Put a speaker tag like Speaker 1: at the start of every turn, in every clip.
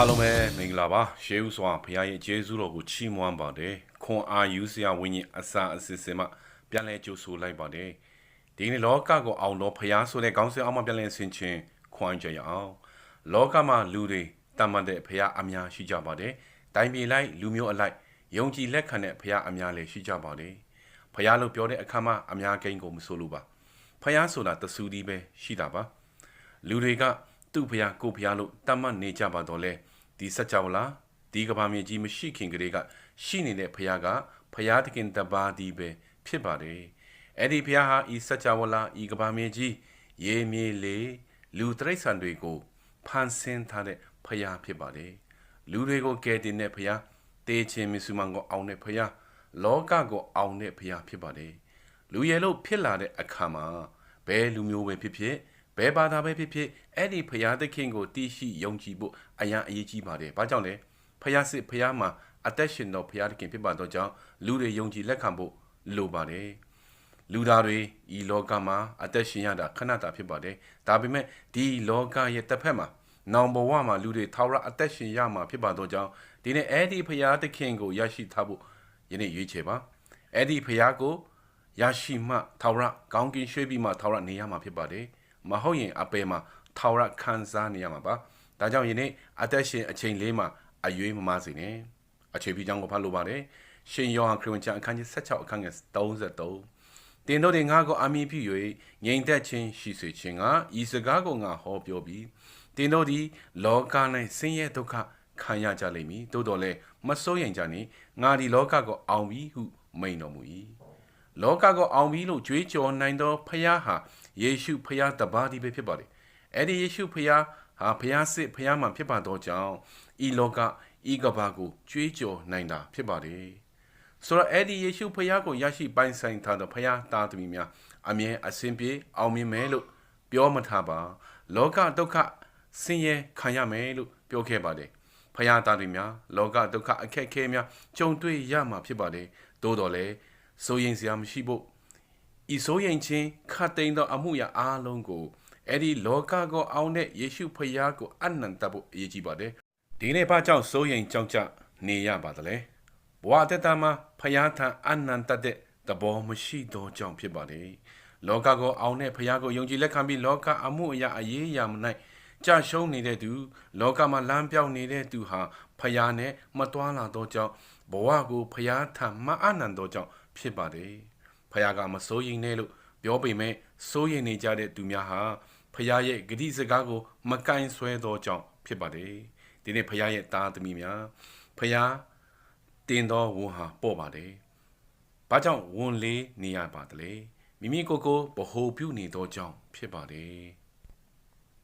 Speaker 1: အားလုံးပဲမင်္ဂလာပါရှေးဦးစွာဘုရားရဲ့ကျေးဇူးတော်ကိုချီးမွမ်းပါတယ်ခွန်အားယူစရာဝိညာဉ်အစာအစစ်စင်မှပြန်လဲကြိုးဆိုလိုက်ပါတယ်ဒီနေ့လောကကိုအောင်တော်ဘုရားဆိုတဲ့ခေါင်းစဉ်အောက်မှာပြန်လဲဆင်ခြင်ခွန်ကြရအောင်လောကမှာလူတွေတတ်မှတ်တဲ့ဘုရားအများရှိကြပါတယ်တိုင်းပြည်လိုက်လူမျိုးအလိုက်ယုံကြည်လက်ခံတဲ့ဘုရားအများလည်းရှိကြပါတယ်ဘုရားလို့ပြောတဲ့အခါမှာအများကိန်းကိုမဆိုလို့ပါဘုရားဆိုတာတဆူဒီပဲရှိတာပါလူတွေကသူ့ဘုရားကိုဘုရားလို့တတ်မှတ်နေကြပါတော့လဲ ဒီစัจ java လာဒီကဘာမြေကြီးမရှိခင်ကလေးကရှိနေတဲ့ဘုရားကဘုရားသခင်တပါးဒီပဲဖြစ်ပါတယ်အဲ့ဒီဘုရားဟာဤစัจ java လာဤကဘာမြေကြီးရေမြေလေလူတရိษံတွေကိုဖန်ဆင်းထားတဲ့ဘုရားဖြစ်ပါတယ်လူတွေကိုကယ်တင်တဲ့ဘုရားတေချင်းမီဆူမန်ကိုအောင်တဲ့ဘုရားလောကကိုအောင်တဲ့ဘုရားဖြစ်ပါတယ်လူရဲလို့ဖြစ်လာတဲ့အခါမှာဘယ်လူမျိုးပဲဖြစ်ဖြစ် ဘယ်ဘာသာပဲဖြစ်ဖြစ်အဲ့ဒီဖရာသခင်ကိုတည်ရှိယုံကြည်ဖို့အရန်အရေးကြီးပါတယ်။ဘာကြောင့်လဲ။ဖရာစစ်ဖရာမှာအသက်ရှင်တော်ဖရာသခင်ဖြစ်ပါတော့ကြောင့်လူတွေယုံကြည်လက်ခံဖို့လိုပါတယ်။လူသားတွေဤလောကမှာအသက်ရှင်ရတာခဏတာဖြစ်ပါတယ်။ဒါပေမဲ့ဒီလောကရဲ့တစ်ဖက်မှာနောင်ဘဝမှာလူတွေထာဝရအသက်ရှင်ရမှာဖြစ်ပါတော့ကြောင့်ဒီနေ့အဲ့ဒီဖရာသခင်ကိုရရှိထားဖို့ယနေ့ရွေးချယ်ပါ။အဲ့ဒီဖရာကိုရရှိမှထာဝရကောင်းကင်ရွှေ့ပြီးမှထာဝရနေရမှာဖြစ်ပါတယ်။ မဟုတ်ရင်အပေမှာထာဝရခံစားနေရမှာပါဒါကြောင့်ယနေ့အသက်ရှင်အချိန်လေးမှာအရွေးမမစေနဲ့အခြေပြကြောင်းကိုဖတ်လို့ပါတယ်ရှင်ယောဟန်ခရစ်ဝင်ကျမ်းအခန်းကြီး16အခန်းငယ်33တင်တို့တွေငါကိုအမိပြု၍ငြိမ်သက်ခြင်းရှိစေခြင်းကဤစကားကိုငါဟောပြောပြီးတင်တို့သည်လောက၌ဆင်းရဲဒုက္ခခံရကြလိမ့်မည်တိုးတော်လဲမစိုးရင်ကြနှင့်ငါဒီလောကကိုအောင်ပြီဟုမိန်တော်မူ၏ လောကကိုအောင်ပြီလို့ကြွေးကြော်နိုင်သောဖခင်ဟာယေရှုဖခင်တပါးဒီပဲဖြစ်ပါတယ်အဲ့ဒီယေရှုဖခင်ဟာဖခင်စစ်ဖခင်မှဖြစ်ပါတော့ကြောင်းဤလောကဤကဘာကိုကြွေးကြော်နိုင်တာဖြစ်ပါတယ်ဆိုတော့အဲ့ဒီယေရှုဖခင်ကိုရရှိပိုင်ဆိုင်ထားသောဖခင်သားသမီးများအမြဲအစဉ်ပြေအောင်မြင်မယ်လို့ပြောမထားပါလောကဒုက္ခဆင်းရဲခံရမယ်လို့ပြောခဲ့ပါတယ်ဖခင်သားတွေများလောကဒုက္ခအခက်အခဲများကြုံတွေ့ရမှာဖြစ်ပါတယ်သို့တော်လည်း စိုးရင်စရာမရှိဖို့ဤစိုးရင်ချင်းခတ်သိမ်းသော အမှုရာအားလုံးကိုအဲ့ဒီလောကကိုအောင်တဲ့ယေရှုဖခင်ကိုအနန္တဖို့အရေးကြီးပါတယ်ဒီနေ့ဘာကြောင့်စိုးရင်ကြောက်ကြနေရပါသလဲဘဝတတမှာဖခင်ထံအနန္တတဲ့သဘောမရှိသောကြောင့်ဖြစ်ပါတယ်လောကကိုအောင်တဲ့ဖခင်ကိုယုံကြည်လက်ခံပြီးလောကအမှုအရာအရေးအရာမနိုင်ကြရှုံးနေတဲ့သူလောကမှာလမ်းပြောင်းနေတဲ့သူဟာဖယားနဲ့မတွားလာတော့ကြောင့်ဘဝကိုဖယားထံမအနန္တောကြောင့် ဖြစ်ပါတယ်ဖယားကမစိုးရိမ်နဲ့လို့ပြောပေမဲ့စိုးရိမ်နေကြတဲ့သူများဟာဖယားရဲ့ဂတိစကားကို မကင်ဆွဲတော့ကြောင့်ဖြစ်ပါတယ်ဒီနေ့ဖယားရဲ့သားသမီးများဖယားတင်တော်ဝန်ဟာပေါ့ပါတယ်ဘာကြောင့်ဝန်လေးနေရပါသလဲမိမိကိုယ်ကိုဗဟိုပြုနေသောကြောင့်ဖြစ်ပါတယ်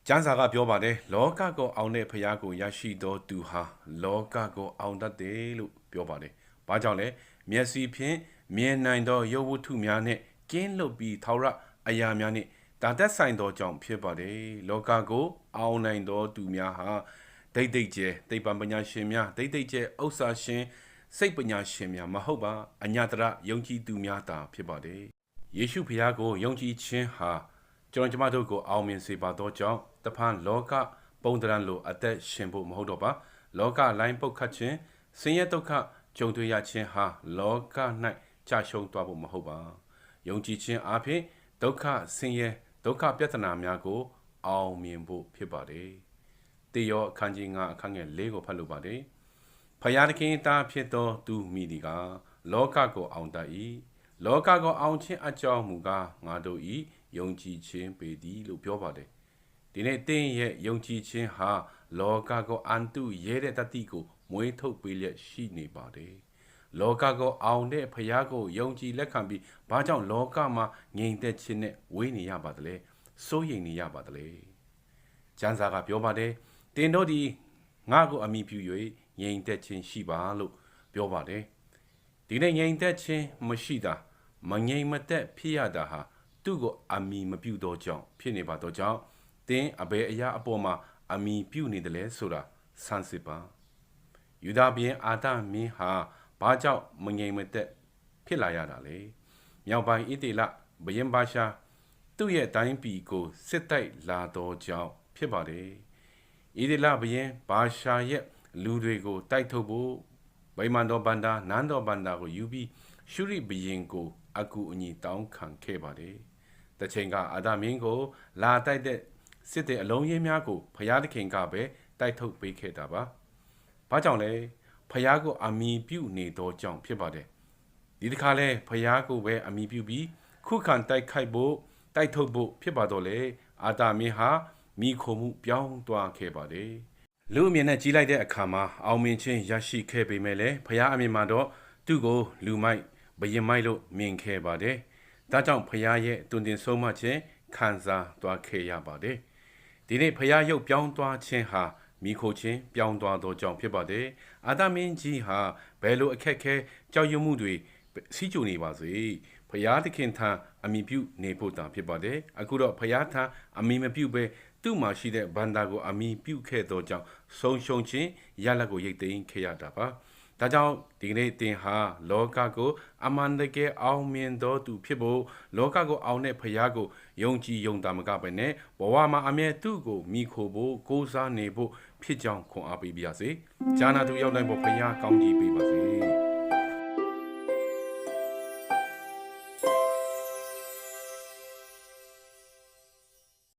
Speaker 1: ကျမ်းစာကပြောပါတယ်လောကကိုအောင်တဲ့ဖယားကိုရရှိသောသူဟာလောကကိုအောင်တတ်တယ်လို့ပြောပါတယ်။ဘာကြောင့်လဲမျက်စိဖြင့် မြင်နိုင်သောရုပ်ဝတ္ထုများနှင့်ကင်းလွတ်ပြီးထာဝရအရာများနှင့်ဒါသက်ဆိုင်သောကြောင့်ဖြစ်ပါတယ်။လောကကိုအောင်နိုင်သောသူများဟာဒိတ်ဒိတ်ကျဲသိပ္ပံပညာရှင်များဒိတ်ဒိတ်ကျဲဥစ္စာရှင်စိတ်ပညာရှင်များမဟုတ်ပါအညာတရယုံကြည်သူများသာဖြစ်ပါတယ်။ယေရှုဖခင်ကိုယုံကြည်ခြင်းဟာကျွန်တော်ကျမတို့ကိုအောင်မြင်စေပါသောကြောင့်တဖန်လောကပုံတရံလိုအသက်ရှင်ဖို့မဟုတ်တော့ပါလောကလိုင်းပုတ်ခတ်ခြင်းဆင်းရဲဒုက္ခကြုံတွေ့ရခြင်းဟာလောက၌ ကြာရှုံးသွားဖို့မဟုတ်ပါယုံကြည်ခြင်းအပြင်ဒုက္ခဆင်းရဲဒုက္ခပြဿနာများကို အောင်မြင်ဖို့ဖြစ်ပါတယ်တေယောအခန်းကြီး9အခန်းငယ်၄ကိုဖတ်လို့ပါတယ်ဖယားသခင်သားဖြစ်သောသူမိဒီကလောကကိုအောင်တတ်၏လောကကိုအောင်ခြင်းအကြောင်းမူကားငါတို့၏ယုံကြည်ခြင်းပေသည်လို့ပြောပါတယ်ဒီနေ့တင်းရဲ့ယုံကြည်ခြင်းဟာလောကကိုအန်တုရဲတဲ့တတိကိုမွေးထုတ်ပေးလျက်ရှိနေပါတယ် လောကကိုအောင်တဲ့ဖရားကိုယုံကြည်လက်ခံပြီးဘာကြောင့်လောကမှာငြိမ်သက်ခြင်းနဲ့ဝေးနေရပါသလဲစိုးရိမ်နေရပါသလဲကျမ်းစာကပြောပါတယ်တင်တို့ဒီငါ့ကိုအမိပြု၍ငြိမ်သက်ခြင်းရှိပါလို့ပြောပါတယ်ဒီနေ့ငြိမ်သက်ခြင်းမရှိတာမငြိမ်မသက်ဖြစ်ရတာဟာသူ့ကိုအမိမပြုတော့ကြောင့်ဖြစ်နေပါတော့ကြောင့်တင်းအဘယ်အရာအပေါ်မှာအမိပြုနေတယ်လဲဆိုတာဆန်းစစ်ပါယူဒာပြည်အာတမင်းဟာ ဘာကြောင့်မငြိမ်မသက်ဖြစ်လာရတာလဲမြောက်ပိုင်းဣတိလဘယင်ဘာရှာသူ့ရဲ့တိုင်းပြည်ကိုစစ်တိုက်လာတော့ကြောင့်ဖြစ်ပါတယ်ဣဒီလဘရင်ဘာရှာရဲ့လူတွေကိုတိုက်ထုတ်ဖို့ဗိမာန်တော်ဗန္ဒာနန်းတော်ဗန္ဒာကိုယူပြီးရှုရိဘရင်ကိုအကူအညီတောင်းခံခဲ့ပါတယ်။တချိန်ကအာဒမင်းကို လာတိုက်တဲ့စစ်တဲ့အလုံးရင်းများကိုဖျားသခင်ကပဲတိုက်ထုတ်ပေးခဲ့တာပါ။ဘာကြောင့်လဲ ဖျားကိုအမိပြုနေသောကြောင့်ဖြစ်ပါတယ်။ဒီတစ်ခါလဲဖျားကိုပဲအမိပြုပြီးခုခံတိုက်ခိုက်ဖို့တိုက်ထုတ်ဖို့ဖြစ်ပါတော့လေအာတာမင်းဟာမိခိုမှုပြောင်းသွားခဲ့ပါတယ်လူအမြင်နဲ့ကြီးလိုက်တဲ့အခါမှာအောင်မြင်ခြင်းရရှိခဲ့ပေမဲ့လည်းဖះအမြင်မှာတော့သူ့ကိုလူမိုက်ဘရင်မိုက်လို့မြင်ခဲ့ပါတယ်ဒါကြောင့်ဖះရဲ့တွင်တင်ဆုံးမခြင်းခံစားသွားခဲ့ရပါတယ်ဒီနေ့ဖះရုပ်ပြောင်းသွားခြင်းဟာ မိခိုချင်းပြောင်းသွားသောကြောင့်ဖြစ်ပါတယ်အာသမင်းကြီးဟာဘယ်လိုအခက်ခဲကြောက်ရွံ့မှုတွေစီးကြုံနေပါစေဖျားသခင်ထံအမိပြုနေဖို့တာဖြစ်ပါတယ်အခုတော့ဖျားထံအမိမပြုပဲသူ့မှာရှိတဲ့ဘန္တာကိုအမိပြုခဲ့သောကြောင့်ဆုံးရှုံးခြင်းရလက်ကိုရိတ်သိမ်းခဲ့ရတာပါဒါကြောင့်ဒီကနေ့သင်ဟာလောကကို အမှန်တကယ်အောင်မြင်တော်သူဖြစ်ဖို့လောကကိုအောင်တဲ့ဖျားကိုယုံကြည်ယုံတာမကပဲနဲ့ဘဝမှာအမြဲသူ့ကိုမိခိုဖို့ကိုးစားနေဖို့ ဖြစ်ကြောင်းခွန်အားပေးပါစေ။ဂျာနာသူရောက်တိုင်းပေါ်ဖျားကောင်းကြီးပေးပါစေ။